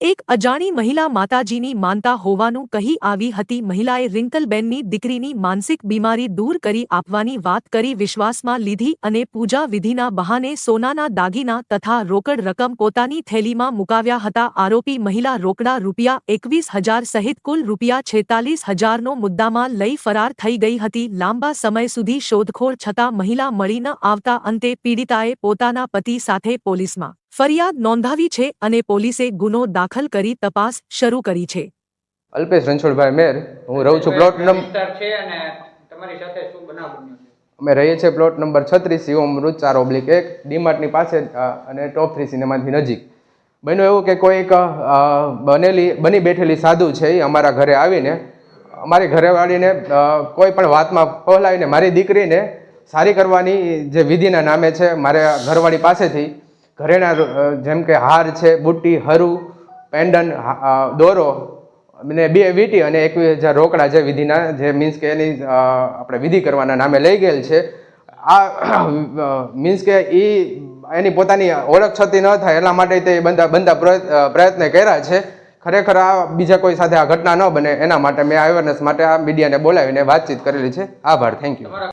એક અજાણી મહિલા માતાજીની માનતા હોવાનું કહી આવી હતી. મહિલાએ રિંકલબેનની દીકરીની માનસિક બીમારી દૂર કરી આપવાની વાત કરી, વિશ્વાસમાં લીધી અને પૂજા વિધિના બહાને સોનાના દાગીના તથા રોકડ રકમ પોતાની થેલીમાં મુકાવ્યા હતા. આરોપી મહિલા રોકડા રૂપિયા એકવીસ હજાર સહિત કુલ રૂપિયા છેતાલીસ હજારનો મુદ્દામાં લઈ ફરાર થઈ ગઈ હતી. લાંબા સમય સુધી શોધખોળ છતાં મહિલા મળી ન આવતા અંતે પીડિતાએ પોતાના પતિ સાથે પોલીસમાં ફરિયાદ નોંધાવી છે અને પોલીસે ગુનો દાખલ કરી તપાસ શરૂ કરી છે. અલ્પેશ રણછોડભાઈ મેર હું રહું છું પ્લોટ નંબર છે અને તમારી સાથે શું બનાવ બન્યો છે? અમે રહીએ છીએ પ્લોટ નંબર છત્રીસ યુ અમૃત ચાર ઓબ્લિક એક ડીમાર્ટની પાસે અને ટોપ થ્રી સિનેમાથી નજીક. બન્યું એવું કે કોઈ એક બનેલી બની બેઠેલી સાધુ છે એ અમારા ઘરે આવીને અમારી ઘરેવાળીને કોઈ પણ વાતમાં પહોલાવીને મારી દીકરીને સારી કરવાની જે વિધિના નામે છે મારે ઘરવાળી પાસેથી ઘરેણા જેમ કે હાર છે, બુટ્ટી, હરું પેન્ડન દોરો અને બે વીટી અને એકવીસ હજાર રોકડા છે વિધિના, જે મીન્સ કે એની આપણે વિધિ કરવાના નામે લઈ ગયેલ છે. આ મીન્સ કે એ એની પોતાની ઓળખ છતી ન થાય એટલા માટે તે બંધા બંધા પ્રયત્ન કર્યા છે. ખરેખર આ બીજા કોઈ સાથે આ ઘટના ન બને, એના માટે મેં અવેરનેસ માટે આ મીડિયાને બોલાવીને વાતચીત કરેલી છે. આભાર થેન્ક યુ